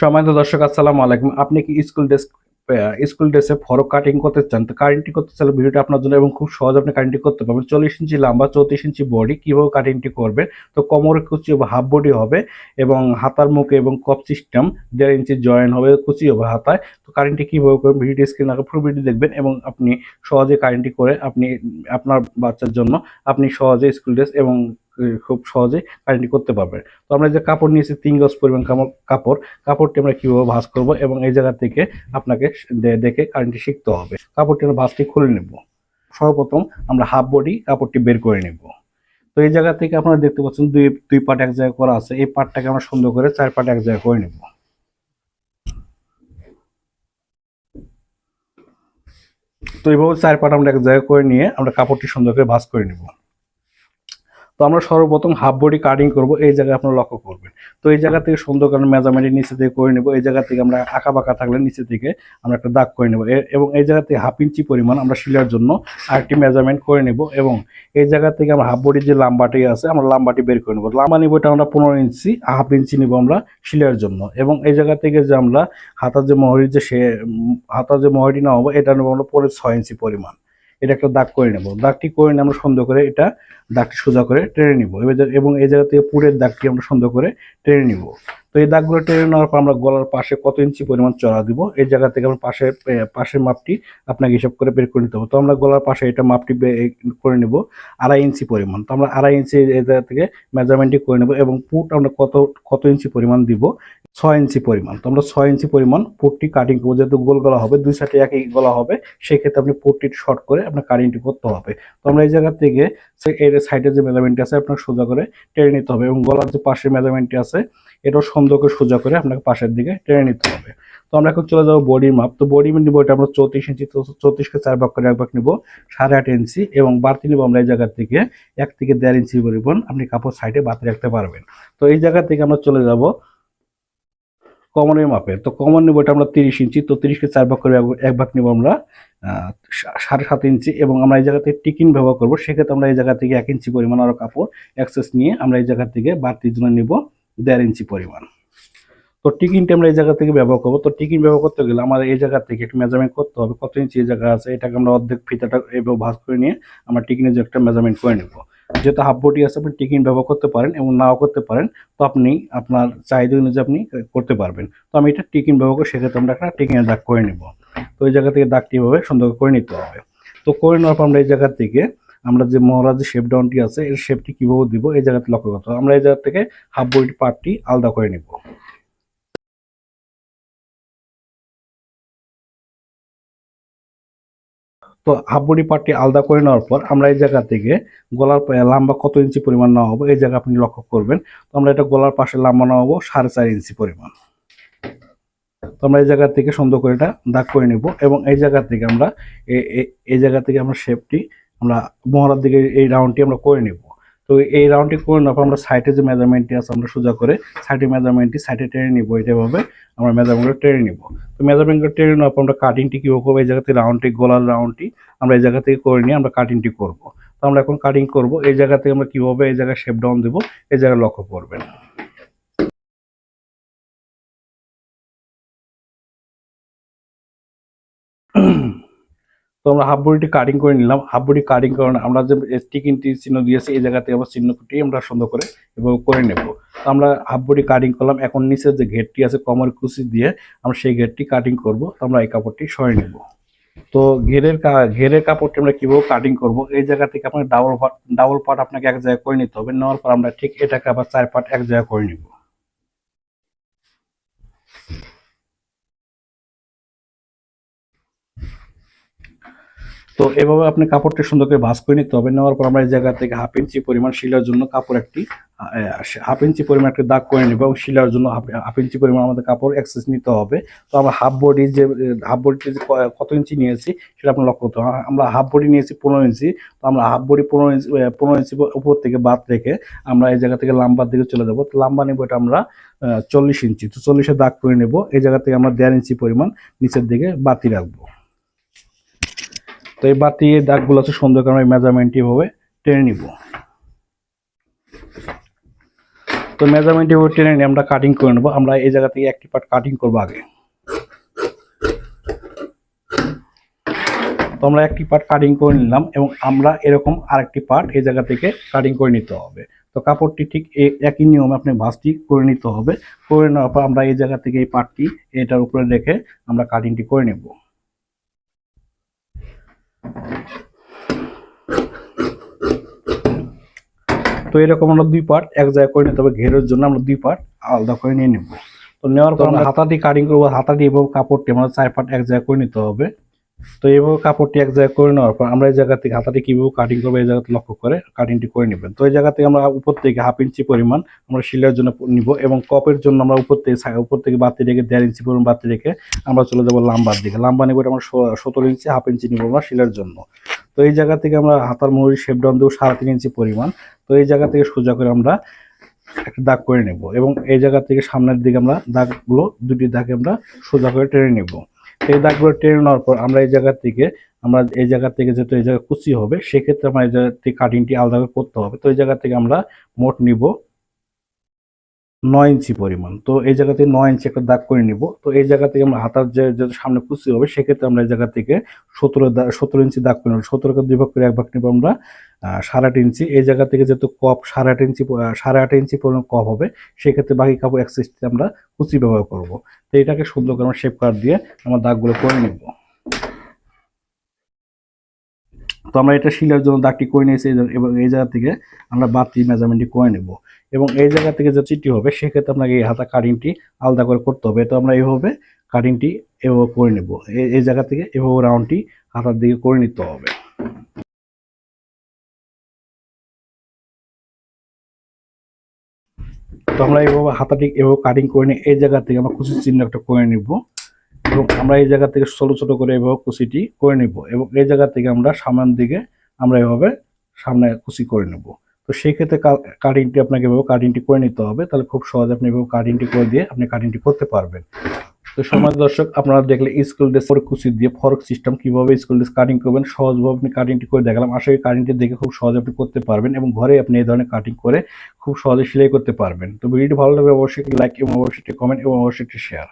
সম্মানিত দর্শক, আসসালামু আলাইকুম। আপনি কি স্কুল ড্রেস স্কুল ড্রেসে ফরক কাটিং করতে চান? তো কাটিংটি করতে চাইলে ভিডিওটা আপনার জন্য এবং খুব সহজ আপনি কাটিংটি করতে পারবেন। চল্লিশ ইঞ্চি লম্বা, চৌত্রিশ ইঞ্চি বডি, কীভাবে কাটিংটি করবেন? তো কোমরের কুচি হবে হাফ বডি হবে এবং হাতার মুখে এবং কপ সিস্টেম দেড় ইঞ্চি জয়েন হবে কুচি হবে হাতায়। তো কাটিংটি কীভাবে করবেন? ভিডিও স্ক্রিন আগে পুরো ভিডিও দেখবেন এবং আপনি সহজে কাটিংটি করে আপনি, আপনার বাচ্চার জন্য আপনি সহজে স্কুল ড্রেস এবং খুব সহজে কাটিংটি করতে পারবেন। তো আমরা যে কাপড় নিয়েছি, তিন গজ পরিমাণ কাপড়। কাপড়টি আমরা কীভাবে ভাঁজ করব এবং এই জায়গা থেকে আপনাকে দেখে কারেন্টটি শিখতে হবে। কাপড়টি আমরা ভাঁজটি খুলে নেব। সর্বপ্রথম আমরা হাফ বডি কাপড়টি বের করে নেব। তো এই জায়গা থেকে আপনারা দেখতে পাচ্ছেন দুই দুই পার্ট এক জায়গায় করা আছে। এই পার্টটাকে আমরা সুন্দর করে চার পার্ট এক জায়গায় করে নেব। তো এইভাবে চার পার্ট আমরা এক জায়গায় করে নিয়ে আমরা কাপড়টি সুন্দর করে ভাঁজ করে নেব। তো আমরা সর্বপ্রথম হাফ বডি কাটিং করব, এই জায়গায় আপনারা লক্ষ্য করবেন। তো এই জায়গা থেকে সুন্দর করে মেজারমেন্টের নিচে থেকে করে নেব, এই জায়গা থেকে আমরা আঁকা বাঁকা থাকলে নিচে থেকে আমরা একটা দাগ করে নেব। এবং এই জায়গা থেকে হাফ ইঞ্চি পরিমাণ আমরা শিলার জন্য আরেকটি মেজারমেন্ট করে নেব এবং এই জায়গা থেকে আমরা হাফ বডির যে লাম্বাটি আছে, আমরা লাম্বাটি বের করে নেব। লাম্বা নিব এটা আমরা পনেরো ইঞ্চি হাফ ইঞ্চি নিব আমরা শিলার জন্য। এবং এই জায়গা থেকে যে আমরা হাতার যে মহরির যে সে হাতার যে মহরি না হব, এটা নেব আমরা পরে ছয় ইঞ্চি পরিমাণ। এটা একটা দাগ করে নেব। দাগটি করে নিয়ে আমরা সুন্দর করে এটা দাগটি সোজা করে টেনে নিব। এবং এই জায়গা থেকে পুরের দাগটি আমরা সুন্দর করে টেনে নিব। তো এই দাগগুলো টেনে নেওয়ার পর আমরা গলার পাশে কত ইঞ্চি পরিমাণ চড়া দিব, এই জায়গা থেকে আমরা পাশে পাশের মাপটি আপনাকে হিসাব করে বের করে নিতে হবে। তো আমরা গলার পাশে এটা মাপটি করে নেব আড়াই ইঞ্চি পরিমাণ। তো আমরা আড়াই ইঞ্চি এই জায়গা থেকে মেজারমেন্টটি করে নেব এবং পুট আমরা কত কত ইঞ্চি পরিমাণ দিব ছয় ইঞ্চি পরিমাণ। তো আমরা ছয় ইঞ্চি পরিমাণ পুটটি কাটিং করব। যেহেতু গোল গলা হবে, দুই সাইডে একই গলা হবে, সেক্ষেত্রে আপনি পুটটি শর্ট করে আপনার কাটিংটি করতে হবে। তো আমরা এই জায়গা থেকে এর সাইডে যে মেজারমেন্টটি আছে আপনার সোজা করে টেনে নিতে হবে এবং গলার যে পাশের মেজারমেন্টটি আছে, এটাও সুন্দর করে সোজা করে আপনাকে পাশের দিকে টেনে নিতে হবে। তো আমরা এখন চলে যাব বডি মাপ তো বডি নিব এটা আমরা চৌত্রিশ ইঞ্চি চৌত্রিশকে চার ভাগ করে এক ভাগ নিব, সাড়ে আট ইঞ্চি এবং বাড়তি নিব আমরা এই জায়গা থেকে এক থেকে দেড় ইঞ্চি পরিমাণ আপনি কাপড় সাইডে বাতি রাখতে পারবেন। তো এই জায়গা থেকে আমরা চলে যাব কমনের মাপে তো কমন নিব এটা আমরা তিরিশ ইঞ্চি, তো তিরিশকে চার ভাগ করে এক- ভাগ নিব আমরা সাড়ে সাত ইঞ্চি এবং আমরা এই জায়গা থেকে টিকিন ব্যবহার করব। সেক্ষেত্রে আমরা এই জায়গা থেকে এক ইঞ্চি পরিমাণ আরও কাপড় অ্যাক্সেস নিয়ে আমরা এই জায়গা থেকে বাড়তির জন্য নিব, দেড় ইঞ্চি পরিমাণ। তো টিকিনটা আমরা এই জায়গা থেকে ব্যবহার করব। তো টিকিন ব্যবহার করতে গেলে আমাদের এই জায়গা থেকে একটু মেজারমেন্ট করতে হবে, কত ইঞ্চি এই জায়গা আছে, এটাকে আমরা অর্ধেক ফিতাটা এভাবে ভাগ করে নিয়ে আমরা টিকিনের যে একটা মেজারমেন্ট করে নেব। যেহেতু হাফ বডি আছে, আপনি টিকিন ব্যবহার করতে পারেন এবং নাও করতে পারেন, তো আপনি আপনার চাহিদা অনুযায়ী আপনি করতে পারবেন। তো আমি এটা টিকিন ব্যবহার করে সেক্ষেত্রে আমরা একটা টিকিনের দাগ করে নেব। তো এই জায়গা থেকে দাগটি এভাবে সুন্দর করে নিতে হবে। তো করে নেওয়ার পর আমরা এই জায়গা থেকে আমরা যে মহারাজ শেপ ডাউনটি আছে, এর শেপটি কীভাবে দিব, এই জায়গাতে লক্ষ্য করতে হবে। আমরা এই জায়গা থেকে হাফ বডি পার্টটি আলাদা করে নিব। তো হাফ বডি পার্টটি আলাদা করে নেওয়ার পর আমরা এই জায়গা থেকে গলার লাম্বা কত ইঞ্চি পরিমাণ নেওয়া হব এই জায়গা আপনি লক্ষ্য করবেন। তো আমরা এটা গলার পাশে লাম্বা নেওয়া হব সাড়ে চার ইঞ্চি পরিমাণ। তো আমরা এই জায়গা থেকে সুন্দর করে এটা দাগ করে নিব এবং এই জায়গা থেকে আমরা এই জায়গা থেকে আমরা শেপটি আমরা মহড়ার দিকে এই রাউন্ডটি আমরা করে নিব। তো এই রাউন্ডটি করে নেওয়ার পর আমরা সাইডে যে মেজারমেন্টটি আছে, আমরা সোজা করে সাইডে মেজারমেন্টটি সাইডে টেনে নিব এটাভাবে আমরা মেজারমেন্টটা টেনে নিব। তো মেজারমেন্টটা টেনে নেওয়ার পর আমরা কাটিংটি কীভাবে করব? এই জায়গা থেকে রাউন্ডটি গলার রাউন্ডটি আমরা এই জায়গা থেকে করে নিয়ে আমরা কাটিংটি করব। তো আমরা এখন কাটিং করব, এই জায়গা থেকে আমরা কীভাবে এই জায়গায় শেপ ডাউন দেবো, এই জায়গায় লক্ষ্য করবেন। তো আমরা হাফ বডিটি কাটিং করে নিলাম। হাফ বডি কাটিং করে আমরা যে টিকিনটি চিহ্ন দিয়েছি, এই জায়গা থেকে আবার চিহ্নটি আমরা সুন্দর করে এভাবে করে নেব। তো আমরা হাফ বডি কাটিং করলাম। এখন নিচের যে ঘেরটি আছে কমর কুচি দিয়ে আমরা সেই ঘেরটি কাটিং করব। তো আমরা এই কাপড়টি সরে নেব। তো ঘেরের ঘেরের কাপড়টি আমরা কীভাবে কাটিং করব? এই জায়গা থেকে আপনার ডাবল পার্ট ডাবল পার্ট আপনাকে এক জায়গায় করে নিতে হবে। নেওয়ার পর আমরা ঠিক এটাকে আবার চার পার্ট এক জায়গায় করে নিব। তো এভাবে আপনি কাপড়টি সুন্দর করে ভাঁজ করে নিতে হবে। নেওয়ার পর আমরা এই জায়গা থেকে হাফ ইঞ্চি পরিমাণ শিলার জন্য কাপড় একটি হাফ ইঞ্চি পরিমাণ একটি দাগ করে নেব এবং শিলার জন্য হাফ ইঞ্চি পরিমাণ আমাদের কাপড় এক্সেস নিতে হবে। তো আমরা হাফ বডি যে, হাফ বডিতে যে কত ইঞ্চি নিয়েছি সেটা আপনার লক্ষ্য করতে হবে। আমরা হাফ বডি নিয়েছি পনেরো ইঞ্চি, তো আমরা হাফ বডি পনেরো ইঞ্চি পনেরো ইঞ্চি উপর থেকে বাদ রেখে আমরা এই জায়গা থেকে লাম্বার দিকে চলে যাব। তো লাম্বা নেব এটা আমরা চল্লিশ ইঞ্চি, তো চল্লিশে দাগ করে নেব। এই জায়গা থেকে আমরা দেড় ইঞ্চি পরিমাণ নিচের দিকে বাতি রাখব। তো এই বাতি এই দাগগুলো আছে সুন্দর করে আমরা মেজারমেন্টটি ভাবে টেনে নিব। তো মেজারমেন্ট এভাবে টেনে নিয়ে আমরা কাটিং করে নেব। আমরা এই জায়গা থেকে একটি পার্ট কাটিং করব আগে। তো আমরা একটি পার্ট কাটিং করে নিলাম এবং আমরা এরকম আরেকটি পার্ট এই জায়গা থেকে কাটিং করে নিতে হবে। তো কাপড়টি ঠিক একই নিয়মে আপনি ভাঁজটি করে নিতে হবে। করে নেওয়ার পর আমরা এই জায়গা থেকে এই পার্টটি এটার উপরে রেখে আমরা কাটিংটি করে নেব। তো এরকম আমরা দুই পার্ট এক জায়গায় করে নিতে হবে ঘেরের জন্য আমরা দুই পার্ট আলাদা করে নিয়ে নেব। তো নেওয়ার পর আমরা হাতাটি কাটিং করব হাতাটি এবং কাপড়টি আমরা চার পার্ট এক জায়গায় করে নিতে হবে। তো এইভাবে কাপড়টি এক জায়গায় করে নেওয়ার পর আমরা এই জায়গা থেকে হাতাটি কীভাবে কাটিং করব এই জায়গাতে লক্ষ্য করে কাটিংটি করে নেবেন। তো এই জায়গা থেকে আমরা উপর থেকে হাফ ইঞ্চি পরিমাণ আমরা শিলের জন্য নিব এবং কপের জন্য আমরা উপর থেকে উপর থেকে বাতি রেখে দেড় ইঞ্চি পরিমাণ বাতি রেখে আমরা চলে যাব লাম্বার দিকে। লাম্বা নিব আমরা সতেরো ইঞ্চি হাফ ইঞ্চি নিব আমরা শিলের জন্য। তো এই জায়গা থেকে আমরা হাতার মুহুরি শেপ ডাউন দেবো সাড়ে তিন ইঞ্চি পরিমাণ। তো এই জায়গা থেকে সোজা করে আমরা একটা দাগ করে নেব এবং এই জায়গা থেকে সামনের দিকে আমরা দাগগুলো দুটি দাগে আমরা সোজা করে টেনে নেব। এই দাগগুলো টেনে নেওয়ার পর আমরা এই জায়গা থেকে, আমরা এই জায়গা থেকে যেহেতু এই জায়গায় কুচি হবে, সেক্ষেত্রে আমরা এই জায়গা থেকে কাটিংটি আলাদা করে করতে হবে। তো এই জায়গা থেকে আমরা মোট নিব নয় ইঞ্চি পরিমাণ। তো এই জায়গা থেকে নয় ইঞ্চি একটা দাগ করে নিব। তো এই জায়গা থেকে আমরা হাতার যে সামনে কুচি হবে, সেক্ষেত্রে আমরা এই জায়গা থেকে সতেরো সতেরো ইঞ্চি দাগ করে নেব। সতেরোকে দুই ভাগ করে এক ভাগ নেব আমরা সাড়ে আট ইঞ্চি। এই জায়গা থেকে যেহেতু কপ সাড়ে আট ইঞ্চি সাড়ে আট ইঞ্চি পরিমাণ কপ হবে, সেক্ষেত্রে বাকি কাপড় এক্সিসটি আমরা কুচি ব্যবহার করব। তো এটাকে সুন্দর করে আমরা শেপ কাট দিয়ে আমরা দাগগুলো করে নেব। তো আমরা এটা শিলার জন্য দাগটি করে নিয়েছি এই জায়গা থেকে আমরা বাতি মেজারমেন্টটি করে নেব। এবং এই জায়গা থেকে যে চিটি হবে, সেক্ষেত্রে আপনাকে এই হাতা কাটিংটি আলাদা করে করতে হবে। তো আমরা এইভাবে কাটিংটি এভাবে করে নেব। এই জায়গা থেকে এভাবে রাউন্ডটি হাতার দিকে করে নিতে হবে। তো আমরা এইভাবে হাতাটি এভাবে কাটিং করে নিই এই জায়গা থেকে আমরা কুচির চিহ্ন একটা করে নিব এবং আমরা এই জায়গা থেকে ছোটো ছোটো করে এভাবে কুচিটি করে নিব এবং এই জায়গা থেকে আমরা সামনের দিকে আমরা এভাবে সামনে কুচি করে নেব। তো সেই ক্ষেত্রে কাটিংটি আপনাকে এভাবে কাটিংটি করে নিতে হবে। তাহলে খুব সহজে আপনি এভাবে কাটিংটি করে দিয়ে আপনি কাটিংটি করতে পারবেন। তো সমাজ দর্শক, আপনারা দেখলে স্কুল পরে কুচি দিয়ে ফরক সিস্টেম কীভাবে স্কুল ড্রেস কাটিং করবেন, সহজভাবে আপনি কাটিংটি করে দেখালাম। আশা করি কাটিংটি দেখে খুব সহজে আপনি করতে পারবেন এবং ঘরে আপনি এই ধরনের কাটিং করে খুব সহজে সেলাই করতে পারবেন। তো ভিডিওটি ভালো লাগলে অবশ্যই লাইক এবং অবশ্যই কমেন্ট এবং অবশ্যই শেয়ার